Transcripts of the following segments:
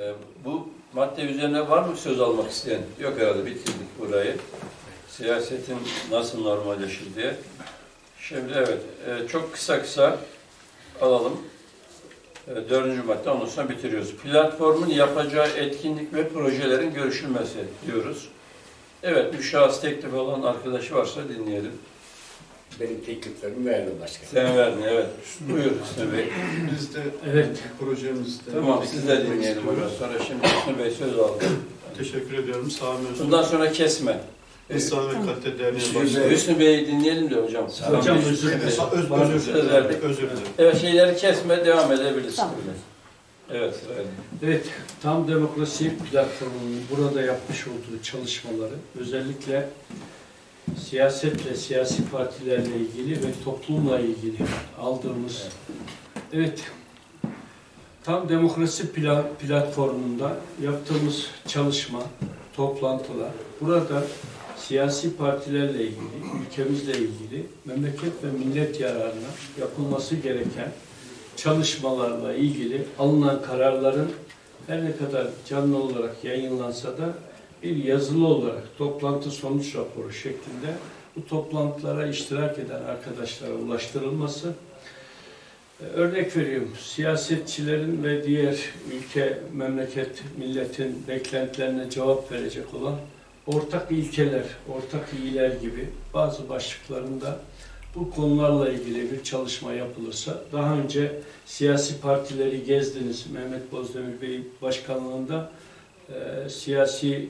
Ee, bu madde üzerine var mı söz almak isteyen? Yok herhalde bitirdik burayı. Siyasetin nasıl normalleşir diye. Şimdi evet, e, çok kısa kısa alalım. E, dördüncü madde, ondan sonra bitiriyoruz. Platformun yapacağı etkinlik ve projelerin görüşülmesi diyoruz. Evet, müşahıs teklifi olan arkadaşı varsa dinleyelim. Benim tekliflerimi verdim başkanım. Sen verdin, evet. Buyur Hüsnü Bey. Biz de Evet. projemizde Tamam, siz de dinleyelim hocam. Sonra şimdi Hüsnü Bey söz aldı. Teşekkür ediyorum. Sami Öztürk. Bundan sonra kesme. İslam ve Kalite Derneği Hüsnü, Başkanı. Hüsnü Bey'i dinleyelim de hocam. Hocam Tamam. özür dilerim. Özür dilerim. Özür dilerim. Evet, şeyleri kesme, devam edebilirsin. Tamam. Evet, sırayla. Evet, tam demokrasi platformunun burada yapmış olduğu çalışmaları özellikle siyasetle, siyasi partilerle ilgili ve toplumla ilgili aldığımız evet. Tam demokrasi pla- platformunda yaptığımız çalışma, toplantılar burada siyasi partilerle ilgili, ülkemizle ilgili memleket ve millet yararına yapılması gereken çalışmalarla ilgili alınan kararların her ne kadar canlı olarak yayınlansa da bir yazılı olarak toplantı sonuç raporu şeklinde bu toplantılara iştirak eden arkadaşlara ulaştırılması. Ee, Örnek veriyorum, siyasetçilerin ve diğer ülke, memleket, milletin beklentilerine cevap verecek olan ortak ilkeler, ortak iyiler gibi bazı başlıklarında bu konularla ilgili bir çalışma yapılırsa, daha önce siyasi partileri gezdiniz, Mehmet Bozdemir Bey başkanlığında e, siyasi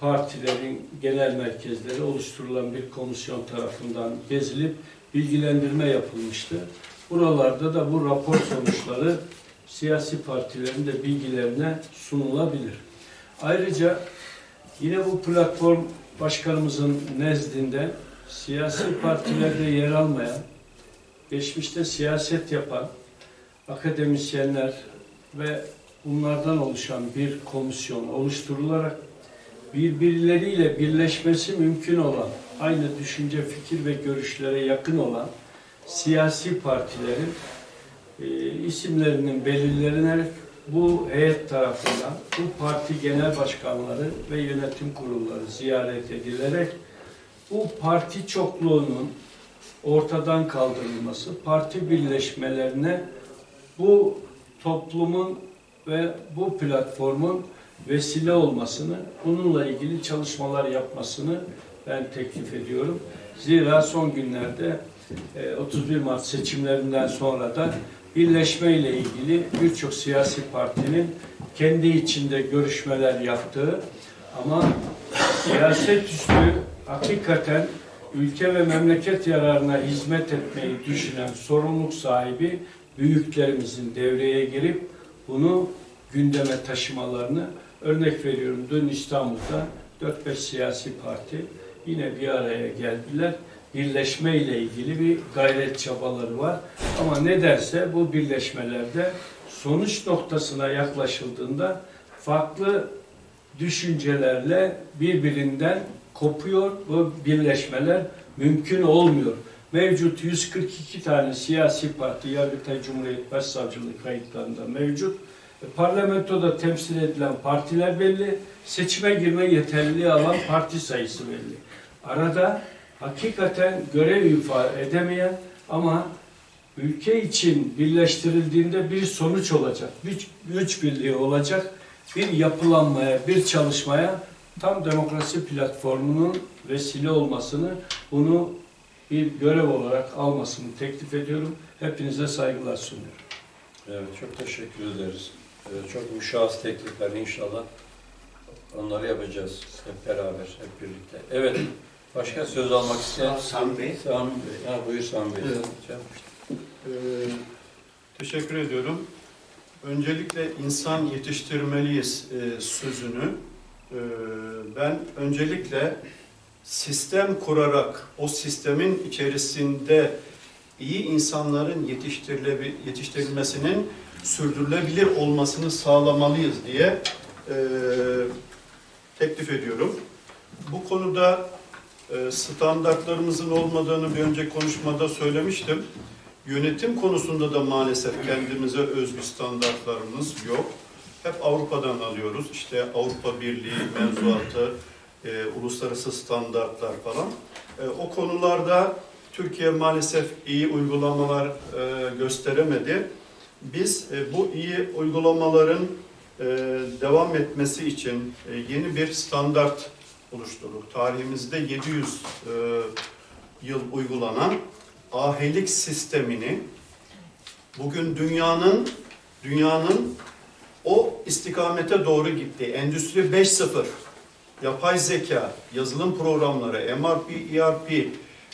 partilerin genel merkezleri oluşturulan bir komisyon tarafından gezilip bilgilendirme yapılmıştı. Buralarda da bu rapor sonuçları siyasi partilerin de bilgilerine sunulabilir. Ayrıca yine bu platform başkanımızın nezdinde siyasi partilerde yer almayan, geçmişte siyaset yapan akademisyenler ve bunlardan oluşan bir komisyon oluşturularak birbirleriyle birleşmesi mümkün olan, aynı düşünce, fikir ve görüşlere yakın olan siyasi partilerin e, isimlerinin belirlenerek bu heyet tarafından bu parti genel başkanları ve yönetim kurulları ziyaret edilerek bu parti çokluğunun ortadan kaldırılması, parti birleşmelerine bu toplumun ve bu platformun vesile olmasını, bununla ilgili çalışmalar yapmasını ben teklif ediyorum. Zira son günlerde e, 31 Mart seçimlerinden sonra da birleşme ile ilgili birçok siyasi partinin kendi içinde görüşmeler yaptığı ama siyaset üstü hakikaten ülke ve memleket yararına hizmet etmeyi düşünen sorumluluk sahibi büyüklerimizin devreye girip bunu gündeme taşımalarını örnek veriyorum. Dün İstanbul'da 4-5 siyasi parti yine bir araya geldiler. Birleşme ile ilgili bir gayret çabaları var. Ama ne derse bu birleşmelerde sonuç noktasına yaklaşıldığında farklı düşüncelerle birbirinden kopuyor. Bu birleşmeler mümkün olmuyor. Mevcut 142 tane siyasi parti Yargıtay Cumhuriyet Başsavcılığı kayıtlarında mevcut. E, Parlamentoda temsil edilen partiler belli. Seçime girme yeterliliği alan parti sayısı belli. Arada hakikaten görev ifa edemeyen ama ülke için birleştirildiğinde bir sonuç olacak, bir güç birliği olacak, bir yapılanmaya, bir çalışmaya tam demokrasi platformunun vesile olmasını, bunu bir görev olarak almasını teklif ediyorum. Hepinize saygılar sunuyorum. Evet, çok teşekkür ederiz. Ee, çok müşahıs teklifler inşallah. Onları yapacağız hep beraber, hep birlikte. Evet, başka söz almak isteyen? Sami Bey. Sami Bey. Ha, buyur Sami Bey. Evet. Ee, teşekkür ediyorum. Öncelikle insan yetiştirmeliyiz e, sözünü e, ben öncelikle sistem kurarak o sistemin içerisinde iyi insanların yetiştirilmesinin sürdürülebilir olmasını sağlamalıyız diye e, teklif ediyorum. Bu konuda e, standartlarımızın olmadığını bir önce konuşmada söylemiştim. Yönetim konusunda da maalesef kendimize özgü standartlarımız yok. hep Avrupa'dan alıyoruz. İşte Avrupa Birliği mevzuatı, e, uluslararası standartlar falan. E, o konularda Türkiye maalesef iyi uygulamalar e, gösteremedi. Biz e, bu iyi uygulamaların e, devam etmesi için e, yeni bir standart oluşturduk. Tarihimizde 700 e, yıl uygulanan ahelik sistemini bugün dünyanın dünyanın o istikamete doğru gitti. Endüstri 5.0, yapay zeka, yazılım programları, MRP, ERP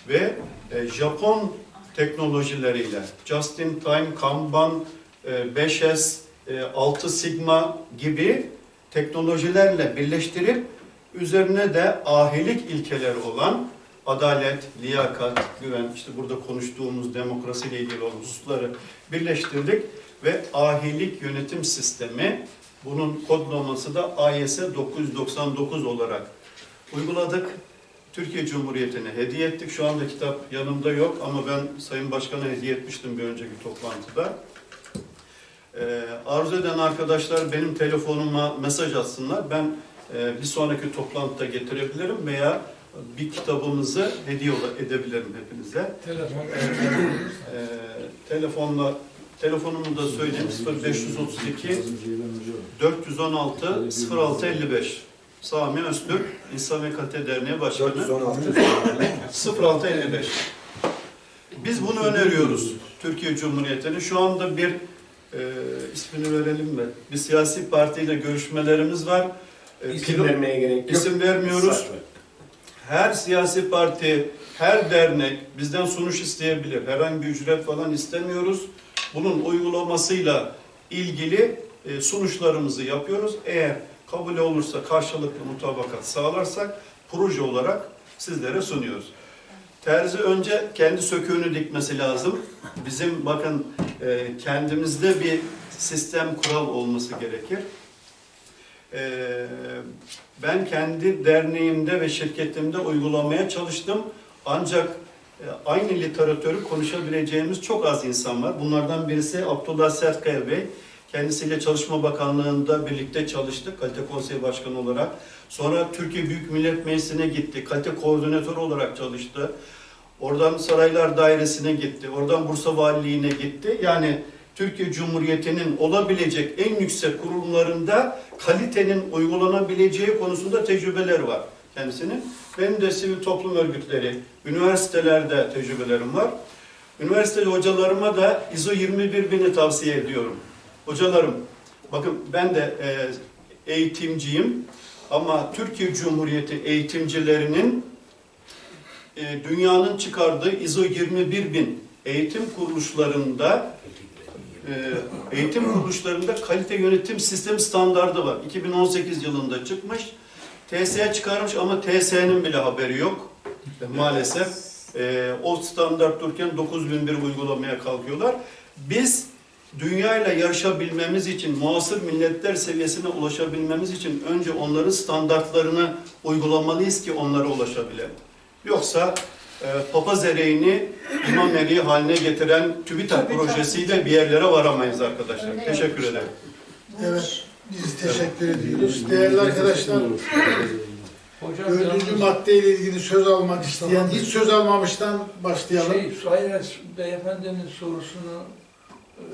ve e, Japon teknolojileriyle. Just in Time, Kanban, e, 5S, e, 6 Sigma gibi teknolojilerle birleştirip üzerine de ahilik ilkeleri olan adalet, liyakat, güven, işte burada konuştuğumuz demokrasiyle ilgili olan hususları birleştirdik ve ahilik yönetim sistemi bunun kodlaması da AYS 999 olarak uyguladık. Türkiye Cumhuriyeti'ne hediye ettik. Şu anda kitap yanımda yok ama ben Sayın Başkan'a hediye etmiştim bir önceki toplantıda. Ee, arzu eden arkadaşlar benim telefonuma mesaj atsınlar. Ben e, bir sonraki toplantıda getirebilirim veya bir kitabımızı hediye edebilirim hepinize. Telefon Ee, telefonla telefonumu da söyleyeyim 0532 416 0655 Sami Öztürk İnsan ve Kalite Derneği Başkanı 0655 Biz bunu öneriyoruz Türkiye Cumhuriyeti'ne. Şu anda bir e, ismini verelim mi? Bir siyasi partiyle görüşmelerimiz var. E, İsim pilot- vermeye gerek yok. isim vermiyoruz. Her siyasi parti, her dernek bizden sonuç isteyebilir. Herhangi bir ücret falan istemiyoruz. Bunun uygulamasıyla ilgili e, sonuçlarımızı yapıyoruz. Eğer kabul olursa karşılıklı mutabakat sağlarsak proje olarak sizlere sunuyoruz. Terzi önce kendi söküğünü dikmesi lazım. Bizim bakın e, kendimizde bir sistem kural olması gerekir. Ee, ben kendi derneğimde ve şirketimde uygulamaya çalıştım. Ancak e, aynı literatürü konuşabileceğimiz çok az insan var. Bunlardan birisi Abdullah Sertkaya Bey. Kendisiyle Çalışma Bakanlığı'nda birlikte çalıştık kalite konseyi başkanı olarak. Sonra Türkiye Büyük Millet Meclisi'ne gitti. Kalite koordinatörü olarak çalıştı. Oradan Saraylar Dairesi'ne gitti. Oradan Bursa Valiliğine gitti. Yani Türkiye Cumhuriyeti'nin olabilecek en yüksek kurumlarında kalitenin uygulanabileceği konusunda tecrübeleri var kendisinin. Benim de sivil toplum örgütleri, üniversitelerde tecrübelerim var. Üniversiteli hocalarıma da ISO 21000'i tavsiye ediyorum. Hocalarım, bakın ben de e, eğitimciyim ama Türkiye Cumhuriyeti eğitimcilerinin e, dünyanın çıkardığı ISO 21000 eğitim kuruluşlarında e, eğitim kuruluşlarında kalite yönetim sistemi standardı var. 2018 yılında çıkmış. TSE çıkarmış ama TSE'nin bile haberi yok. Maalesef. E, o standart dururken 9001 uygulamaya kalkıyorlar. Biz dünyayla yarışabilmemiz için, muasır milletler seviyesine ulaşabilmemiz için önce onların standartlarını uygulamalıyız ki onlara ulaşabilelim. Yoksa e, papaz ereğini imam eriği haline getiren TÜBİTAK projesiyle bir yerlere varamayız arkadaşlar. Teşekkür ederim. Evet, biz teşekkür ediyoruz. Değerli arkadaşlar, hocam dördüncü yalnız maddeyle ilgili söz almak isteyen, hiç söz almamıştan başlayalım. şey, hayır, beyefendinin sorusunu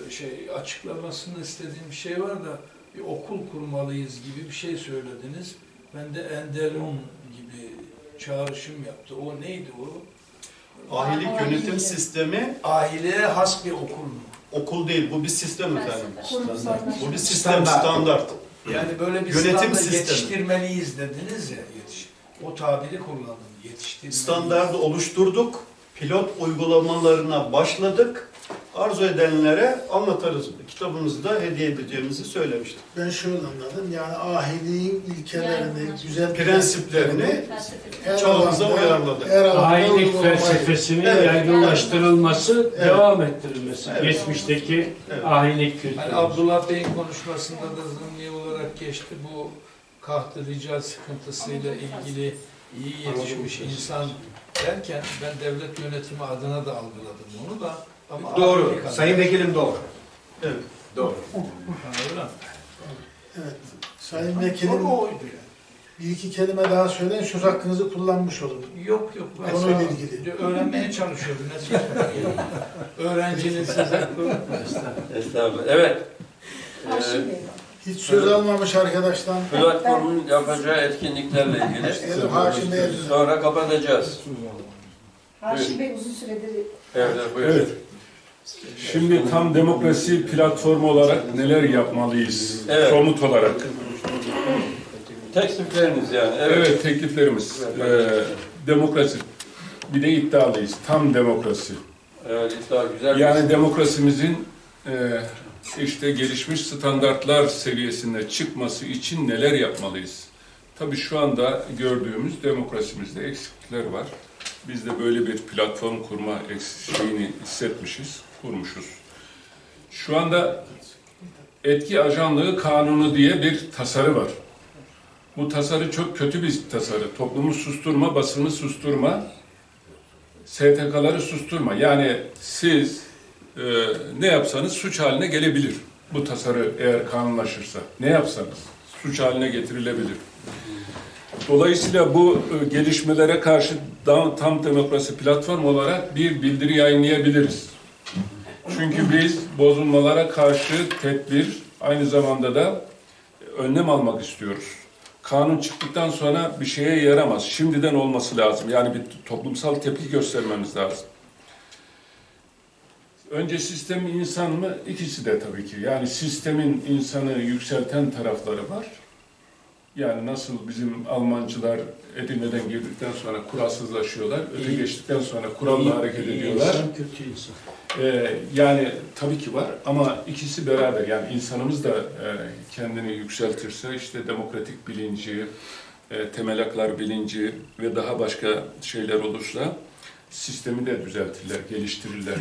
e, şey açıklamasını istediğim bir şey var da bir okul kurmalıyız gibi bir şey söylediniz. Ben de Enderun gibi çağrışım yaptı. O neydi o? Ahilik yönetim sistemi Aileye has bir okul mu? okul değil, bu bir sistem efendim. Bu bir sistem, Standart. standart. Yani böyle bir Yönetim standart sistemi. yetiştirmeliyiz dediniz ya. O tabiri kullandım. Yetiştirmeliyiz. Standardı oluşturduk, pilot uygulamalarına başladık. Arzu edenlere anlatarız. Kitabımızda hediye edeceğimizi söylemiştik. Ben şöyle anladım, yani ahiliğin ilkelerini, Yani- güzel Prensiplerini çağımıza alanda Ahilik felsefesinin Evet, yaygınlaştırılması, evet. devam ettirilmesi. Evet. Geçmişteki Evet. ahilik kültürü. Hani Abdullah Bey'in konuşmasında da zımni olarak geçti bu kahtı rical sıkıntısıyla ilgili iyi yetişmiş insan derken ben devlet yönetimi adına da algıladım onu da ama Doğru. Sayın Vekilim doğru. Evet. Doğru. Evet. Sayın Vekilim bir iki kelime daha söyleyin. Söz hakkınızı kullanmış olun. Yok yok. ben Konuyla ilgili. Öğrenmeye çalışıyorum. Ne söyleyeyim? Öğrencinin size Estağfurullah. Evet. Ee, Bey. Hiç söz almamış arkadaştan. platformun yapacağı etkinliklerle ilgili Evet, Haşim söz- sonra kapatacağız. Haşim Bey uzun süredir Evet, buyurun. Evet. Şimdi tam demokrasi platformu olarak neler yapmalıyız Evet. somut olarak? Teklifleriniz yani. Evet. Evet, tekliflerimiz. Ee, demokrasi. Bir de iddialıyız. Tam demokrasi. Evet, iddia güzel. Yani demokrasimizin e, işte gelişmiş standartlar seviyesinde çıkması için neler yapmalıyız? Tabii şu anda gördüğümüz demokrasimizde eksiklikler var. Biz de böyle bir platform kurma eks- şeyini hissetmişiz, kurmuşuz. Şu anda etki ajanlığı kanunu diye bir tasarı var. Bu tasarı çok kötü bir tasarı. Toplumu susturma, basını susturma, STK'ları susturma. Yani siz e, ne yapsanız suç haline gelebilir. Bu tasarı eğer kanunlaşırsa. Ne yapsanız suç haline getirilebilir. Dolayısıyla bu e, gelişmelere karşı da- tam demokrasi platform olarak bir bildiri yayınlayabiliriz. Çünkü biz bozulmalara karşı tedbir, aynı zamanda da önlem almak istiyoruz. Kanun çıktıktan sonra bir şeye yaramaz. Şimdiden olması lazım. Yani bir toplumsal tepki göstermemiz lazım. Önce sistem insan mı? İkisi de tabii ki. Yani sistemin insanı yükselten tarafları var. Yani nasıl bizim Almancılar Edirne'den girdikten sonra kuralsızlaşıyorlar. Öte İyi. geçtikten sonra kuralla hareket İyi ediyorlar. insan, kötü insan. Ee, yani tabii ki var ama ikisi beraber yani insanımız da e, kendini yükseltirse işte demokratik bilinci, e, temel haklar bilinci ve daha başka şeyler olursa sistemi de düzeltirler, geliştirirler.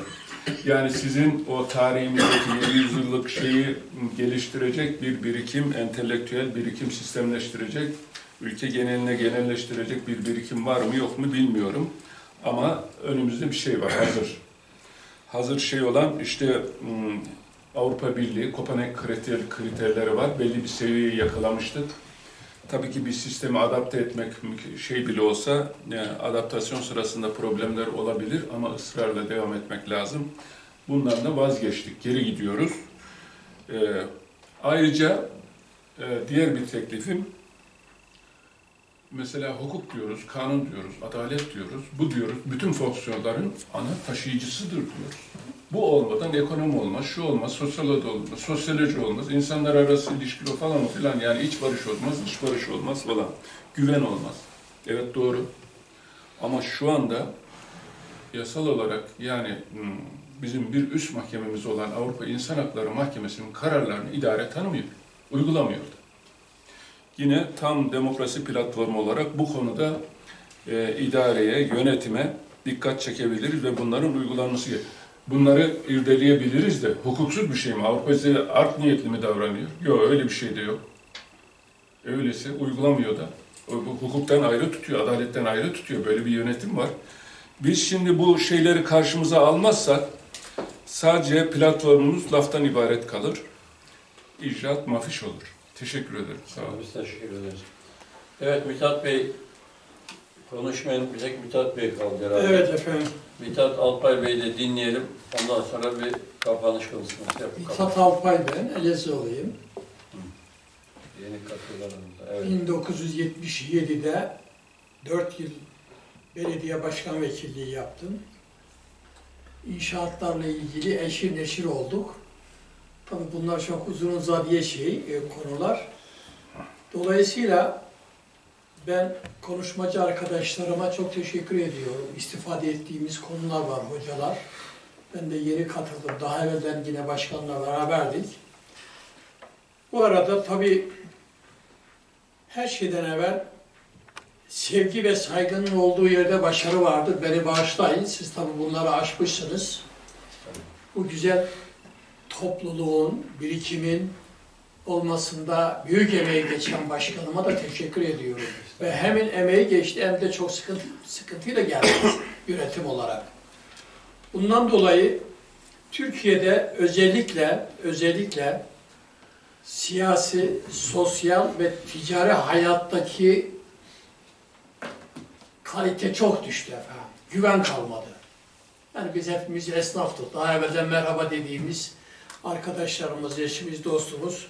Yani sizin o tarihimizdeki 700 yıllık şeyi geliştirecek bir birikim, entelektüel birikim sistemleştirecek, ülke geneline genelleştirecek bir birikim var mı yok mu bilmiyorum. Ama önümüzde bir şey var, hazır hazır şey olan işte hmm, Avrupa Birliği Kopenhag kriter, kriterleri var. Belli bir seviyeyi yakalamıştık. Tabii ki bir sistemi adapte etmek şey bile olsa yani adaptasyon sırasında problemler olabilir ama ısrarla devam etmek lazım. Bundan da vazgeçtik. Geri gidiyoruz. Ee, ayrıca e, diğer bir teklifim mesela hukuk diyoruz, kanun diyoruz, adalet diyoruz, bu diyoruz, bütün fonksiyonların ana taşıyıcısıdır diyoruz. Bu olmadan ekonomi olmaz, şu olmaz, sosyoloji olmaz, sosyoloji olmaz, insanlar arası ilişki falan filan yani iç barış olmaz, dış barış olmaz falan, güven olmaz. Evet doğru. Ama şu anda yasal olarak yani hmm, bizim bir üst mahkememiz olan Avrupa İnsan Hakları Mahkemesi'nin kararlarını idare tanımıyor, uygulamıyor da. Yine tam demokrasi platformu olarak bu konuda e, idareye, yönetime dikkat çekebiliriz ve bunların uygulanması gerekiyor. Bunları irdeleyebiliriz de hukuksuz bir şey mi? Avrupa bize art niyetli mi davranıyor? Yok öyle bir şey de yok. Öyleyse uygulamıyor da. O, bu hukuktan ayrı tutuyor, adaletten ayrı tutuyor. Böyle bir yönetim var. Biz şimdi bu şeyleri karşımıza almazsak sadece platformumuz laftan ibaret kalır. İcraat mafiş olur. Teşekkür ederim. Sağ olun. Biz teşekkür ederiz. Evet Mithat Bey, konuşmayın bir tek Mithat Bey kaldı herhalde. Evet efendim. Mithat Alpay Bey'i de dinleyelim. Ondan sonra bir kapanış konuşması yapalım. Mithat Alpay ben, Elazığlıyım. Yeni katılarımıza. Evet. 1977'de 4 yıl belediye başkan vekilliği yaptım. İnşaatlarla ilgili eşir neşir olduk. Tabii bunlar çok uzun uzadıya şey, e, konular. Dolayısıyla ben konuşmacı arkadaşlarıma çok teşekkür ediyorum. İstifade ettiğimiz konular var hocalar. Ben de yeni katıldım. Daha evvelden yine başkanla beraberdik. Bu arada tabii her şeyden evvel sevgi ve saygının olduğu yerde başarı vardır. Beni bağışlayın. Siz tabii bunları aşmışsınız. Bu güzel topluluğun, birikimin olmasında büyük emeği geçen başkanıma da teşekkür ediyorum. Ve hem emeği geçti hem de çok sıkıntı, sıkıntıyla geldi yönetim olarak. Bundan dolayı Türkiye'de özellikle özellikle siyasi, sosyal ve ticari hayattaki kalite çok düştü efendim. Güven kalmadı. Yani biz hepimiz esnaftık. Daha evvelden merhaba dediğimiz arkadaşlarımız, eşimiz, dostumuz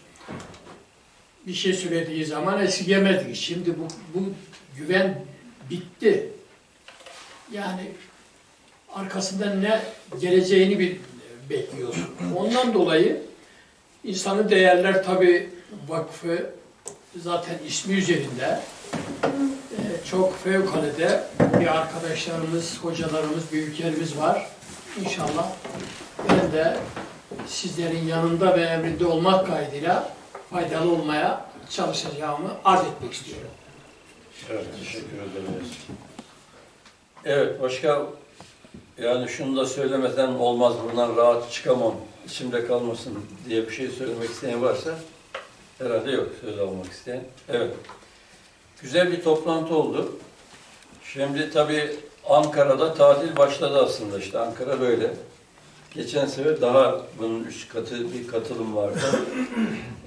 bir şey söylediği zaman esirgemedik. Şimdi bu, bu güven bitti. Yani arkasından ne geleceğini bir bekliyorsun. Ondan dolayı insanın değerler tabi vakfı zaten ismi üzerinde e, çok fevkalade bir arkadaşlarımız, hocalarımız, büyüklerimiz var. İnşallah ben de sizlerin yanında ve emrinde olmak kaydıyla faydalı olmaya çalışacağımı arz etmek istiyorum. Evet, teşekkür ederiz. Evet, başka yani şunu da söylemeden olmaz, buradan rahat çıkamam, içimde kalmasın diye bir şey söylemek isteyen varsa herhalde yok söz almak isteyen. Evet, güzel bir toplantı oldu. Şimdi tabii Ankara'da tatil başladı aslında işte Ankara böyle. Geçen sefer daha bunun üç katı bir katılım vardı.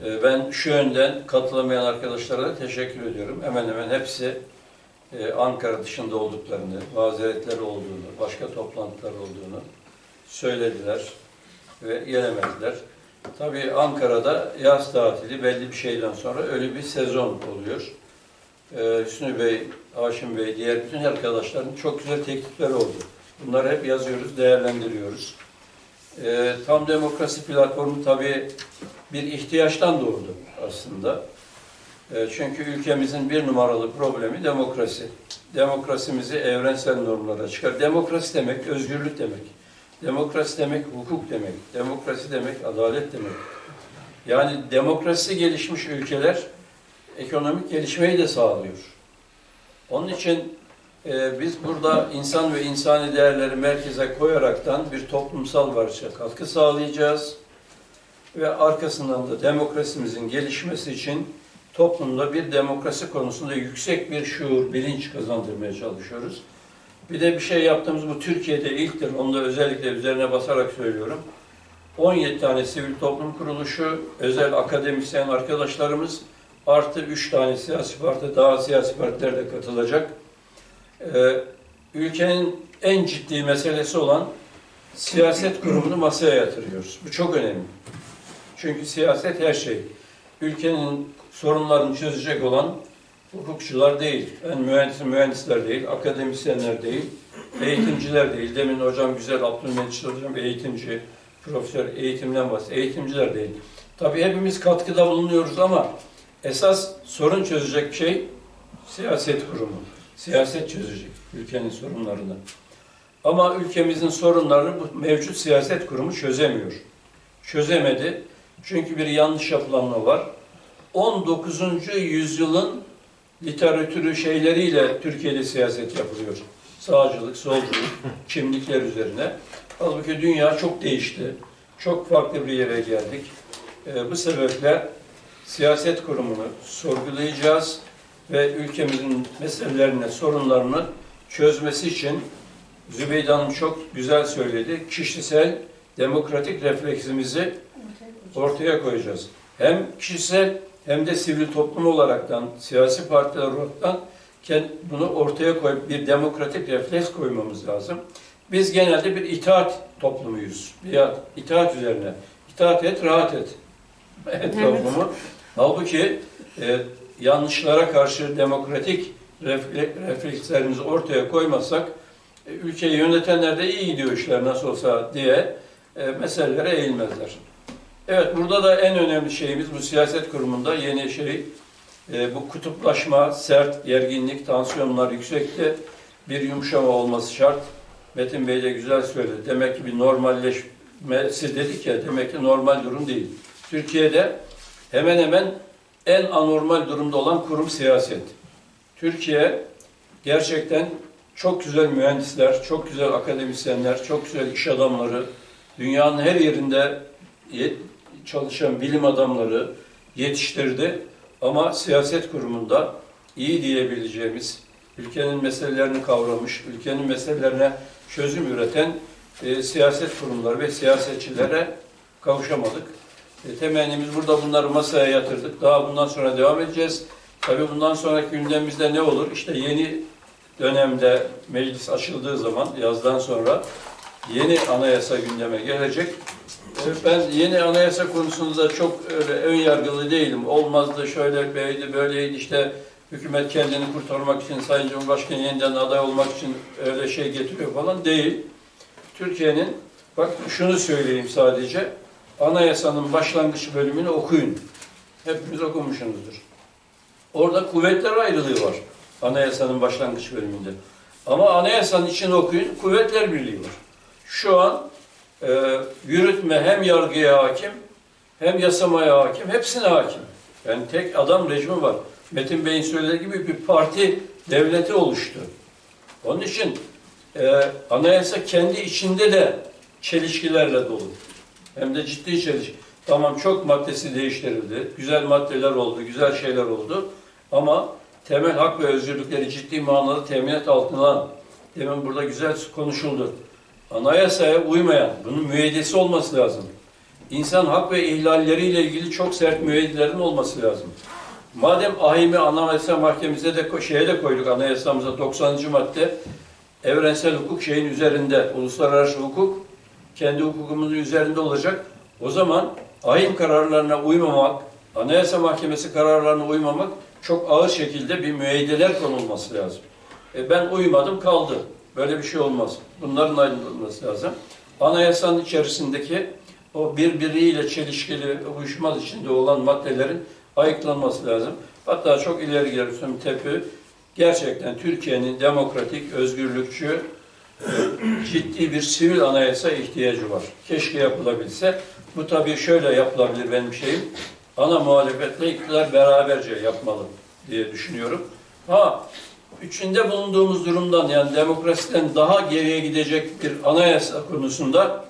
Ee, Ben şu yönden katılamayan arkadaşlara da teşekkür ediyorum. Hemen hemen hepsi e, Ankara dışında olduklarını, mazeretleri olduğunu, başka toplantılar olduğunu söylediler ve gelemediler. Tabii Ankara'da yaz tatili belli bir şeyden sonra öyle bir sezon oluyor. Ee, Hüsnü Bey, Haşim Bey, diğer bütün arkadaşların çok güzel teklifleri oldu. Bunları hep yazıyoruz, değerlendiriyoruz. Ee, Tam Demokrasi Platformu tabii bir ihtiyaçtan doğdu aslında. E, Çünkü ülkemizin bir numaralı problemi demokrasi. Demokrasimizi evrensel normlara çıkar. Demokrasi demek özgürlük demek. Demokrasi demek hukuk demek. Demokrasi demek adalet demek. Yani demokrasi gelişmiş ülkeler ekonomik gelişmeyi de sağlıyor. Onun için e, biz burada insan ve insani değerleri merkeze koyaraktan bir toplumsal barışa katkı sağlayacağız ve arkasından da demokrasimizin gelişmesi için toplumda bir demokrasi konusunda yüksek bir şuur, bilinç kazandırmaya çalışıyoruz. Bir de bir şey yaptığımız bu Türkiye'de ilktir. Onu da özellikle üzerine basarak söylüyorum. 17 tane sivil toplum kuruluşu, özel akademisyen arkadaşlarımız artı 3 tane siyasi parti, daha siyasi partiler de katılacak. Ee, ülkenin en ciddi meselesi olan siyaset kurumunu masaya yatırıyoruz. Bu çok önemli. Çünkü siyaset her şey. Ülkenin sorunlarını çözecek olan hukukçular değil, ben mühendis, mühendisler değil, akademisyenler değil, eğitimciler değil. Demin hocam güzel, Abdülmecit hocam eğitimci, profesör eğitimden bahsediyor. Eğitimciler değil. Tabii hepimiz katkıda bulunuyoruz ama esas sorun çözecek şey siyaset kurumu. Siyaset çözecek ülkenin sorunlarını. Ama ülkemizin sorunlarını bu mevcut siyaset kurumu çözemiyor. Çözemedi. Çünkü bir yanlış yapılanma var. 19. yüzyılın literatürü şeyleriyle Türkiye'de siyaset yapılıyor. Sağcılık, solculuk, kimlikler üzerine. Halbuki dünya çok değişti. Çok farklı bir yere geldik. Ee, bu sebeple siyaset kurumunu sorgulayacağız ve ülkemizin meselelerine, sorunlarını çözmesi için Zübeyde Hanım çok güzel söyledi. Kişisel demokratik refleksimizi ortaya koyacağız. Hem kişisel hem de sivil toplum olaraktan, siyasi partiler olaraktan bunu ortaya koyup bir demokratik refleks koymamız lazım. Biz genelde bir itaat toplumuyuz. Ya itaat üzerine. İtaat et, rahat et. Et toplumu. Halbuki e, yanlışlara karşı demokratik refle- reflekslerimizi ortaya koymazsak e, ülkeyi yönetenler de iyi gidiyor işler nasıl olsa diye e, meselelere eğilmezler. Evet, burada da en önemli şeyimiz bu siyaset kurumunda yeni şey, e, bu kutuplaşma, sert, gerginlik, tansiyonlar yüksekti. Bir yumuşama olması şart. Metin Bey de güzel söyledi. Demek ki bir normalleşmesi dedik ya, demek ki normal durum değil. Türkiye'de hemen hemen en anormal durumda olan kurum siyaset. Türkiye gerçekten çok güzel mühendisler, çok güzel akademisyenler, çok güzel iş adamları, dünyanın her yerinde ye- çalışan bilim adamları yetiştirdi. Ama siyaset kurumunda iyi diyebileceğimiz, ülkenin meselelerini kavramış, ülkenin meselelerine çözüm üreten e, siyaset kurumları ve siyasetçilere kavuşamadık. E, temennimiz burada bunları masaya yatırdık. Daha bundan sonra devam edeceğiz. Tabii bundan sonraki gündemimizde ne olur? İşte yeni dönemde meclis açıldığı zaman yazdan sonra yeni anayasa gündeme gelecek. E, Ben yeni anayasa konusunda çok öyle ön yargılı değilim. Olmazdı, şöyle böyleydi, böyleydi işte hükümet kendini kurtarmak için, Sayın Cumhurbaşkanı yeniden aday olmak için öyle şey getiriyor falan değil. Türkiye'nin, bak şunu söyleyeyim sadece, anayasanın başlangıç bölümünü okuyun. Hepimiz okumuşsunuzdur. Orada kuvvetler ayrılığı var anayasanın başlangıç bölümünde. Ama anayasanın içini okuyun, kuvvetler birliği var. Şu an e, yürütme hem yargıya hakim, hem yasamaya hakim, hepsine hakim. Yani tek adam rejimi var. Metin Bey'in söylediği gibi bir parti devleti oluştu. Onun için e, anayasa kendi içinde de çelişkilerle dolu. Hem de ciddi çelişki. Tamam çok maddesi değiştirildi. Güzel maddeler oldu, güzel şeyler oldu. Ama temel hak ve özgürlükleri ciddi manada teminat altına demin burada güzel konuşuldu. Anayasaya uymayan, bunun müeyyidesi olması lazım. İnsan hak ve ihlalleriyle ilgili çok sert müeyyidelerin olması lazım. Madem ahimi Anayasa Mahkemesi'ne de şeye de koyduk anayasamıza 90. madde evrensel hukuk şeyin üzerinde, uluslararası hukuk kendi hukukumuzun üzerinde olacak. O zaman ahim kararlarına uymamak, Anayasa Mahkemesi kararlarına uymamak çok ağır şekilde bir müeyyideler konulması lazım. E ben uymadım kaldı. Böyle bir şey olmaz. Bunların ayrılması lazım. Anayasanın içerisindeki o birbiriyle çelişkili, uyuşmaz içinde olan maddelerin ayıklanması lazım. Hatta çok ileri gidersem TEP'i gerçekten Türkiye'nin demokratik, özgürlükçü, ciddi bir sivil anayasa ihtiyacı var. Keşke yapılabilse. Bu tabii şöyle yapılabilir benim şeyim. Ana muhalefetle iktidar beraberce yapmalı diye düşünüyorum. Ha, içinde bulunduğumuz durumdan yani demokrasiden daha geriye gidecek bir anayasa konusunda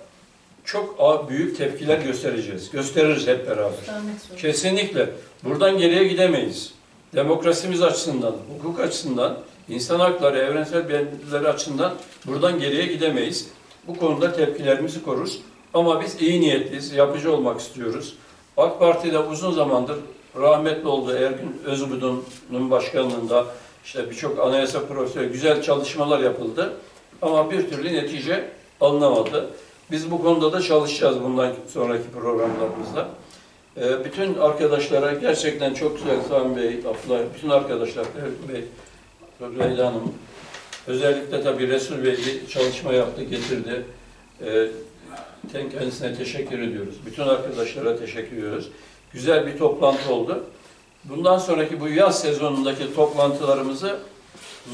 çok büyük tepkiler göstereceğiz. Gösteririz hep beraber. Kesinlikle. Buradan geriye gidemeyiz. Demokrasimiz açısından, hukuk açısından, insan hakları, evrensel beklentileri açısından buradan geriye gidemeyiz. Bu konuda tepkilerimizi koruruz. Ama biz iyi niyetliyiz, yapıcı olmak istiyoruz. AK Parti'de uzun zamandır rahmetli oldu Ergün Özbudun'un başkanlığında işte birçok anayasa profesörü güzel çalışmalar yapıldı. Ama bir türlü netice alınamadı. Biz bu konuda da çalışacağız bundan sonraki programlarımızda. Ee, bütün arkadaşlara gerçekten çok güzel Sami Bey, Abdullah, bütün arkadaşlar, Ertuğrul Bey, Leyla Hanım, özellikle tabii Resul Bey bir çalışma yaptı, getirdi. Ten- kendisine teşekkür ediyoruz. Bütün arkadaşlara teşekkür ediyoruz. Güzel bir toplantı oldu. Bundan sonraki bu yaz sezonundaki toplantılarımızı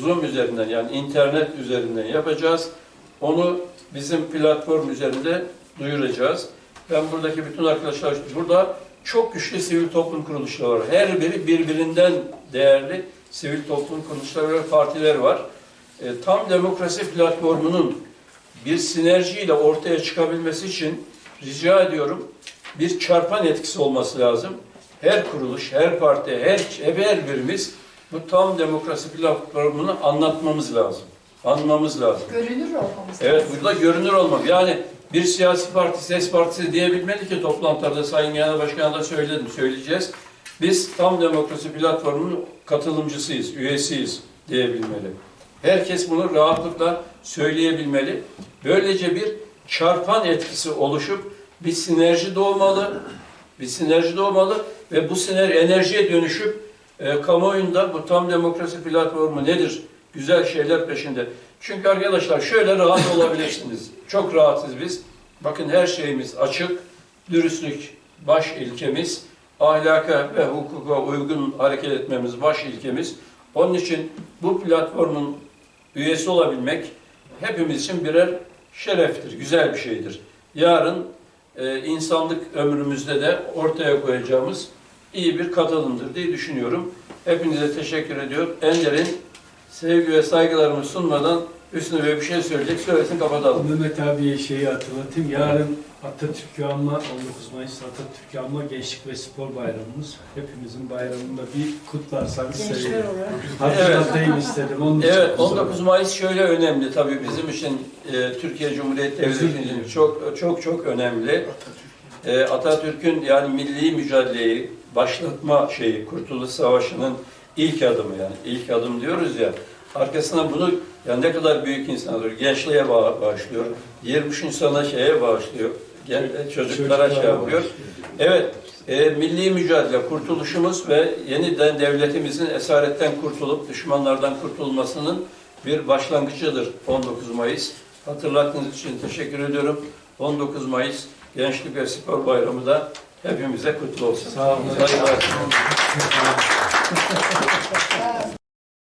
Zoom üzerinden yani internet üzerinden yapacağız. Onu bizim platform üzerinde duyuracağız. Ben buradaki bütün arkadaşlar, burada çok güçlü sivil toplum kuruluşları var. Her biri birbirinden değerli sivil toplum kuruluşları ve partiler var. E, tam demokrasi platformunun bir sinerjiyle ortaya çıkabilmesi için rica ediyorum bir çarpan etkisi olması lazım. Her kuruluş, her parti, her, her birimiz bu tam demokrasi platformunu anlatmamız lazım. Anlamamız lazım. Görünür olmamız Evet lazım. burada görünür olmak. Yani bir siyasi parti, ses partisi diyebilmeli ki toplantılarda Sayın Genel Başkan'a da söyledim, söyleyeceğiz. Biz tam demokrasi platformunun katılımcısıyız, üyesiyiz diyebilmeli. Herkes bunu rahatlıkla söyleyebilmeli. Böylece bir çarpan etkisi oluşup bir sinerji doğmalı, bir sinerji doğmalı ve bu sinerji enerjiye dönüşüp e, kamuoyunda bu tam demokrasi platformu nedir? Güzel şeyler peşinde. Çünkü arkadaşlar şöyle rahat olabilirsiniz. Çok rahatız biz. Bakın her şeyimiz açık. Dürüstlük baş ilkemiz. Ahlaka ve hukuka uygun hareket etmemiz baş ilkemiz. Onun için bu platformun üyesi olabilmek hepimiz için birer şereftir, güzel bir şeydir. Yarın e, insanlık ömrümüzde de ortaya koyacağımız iyi bir katılımdır diye düşünüyorum. Hepinize teşekkür ediyorum. Ender'in sevgi ve saygılarımı sunmadan Hüsnü Bey bir şey söyleyecek. Söylesin kapatalım. Mehmet abiye şeyi hatırlatayım. Yarın Atatürk'ü anma, 19 Mayıs Atatürk'ü anma Gençlik ve Spor Bayramımız. Hepimizin bayramında bir kutlarsanız Gençler sevinirim. Hatırlatayım istedim. Onun Evet, kusura 19 Mayıs şöyle önemli tabii bizim için e, Türkiye Cumhuriyeti Devleti'nin için çok çok çok önemli. e, Atatürk'ün yani milli mücadeleyi başlatma şeyi, Kurtuluş Savaşı'nın ilk adımı yani ilk adım diyoruz ya. Arkasından bunu yani ne kadar büyük insanlar gençliğe bağ- bağışlıyor. 23 insana şeye bağışlıyor. Gen, e, çocuklara şey yapıyor. Evet, e, milli mücadele, kurtuluşumuz ve yeniden devletimizin esaretten kurtulup düşmanlardan kurtulmasının bir başlangıcıdır 19 Mayıs. Hatırlattığınız için teşekkür ediyorum. 19 Mayıs Gençlik ve Spor Bayramı da hepimize kutlu olsun. Sağ olun. Sağ olun.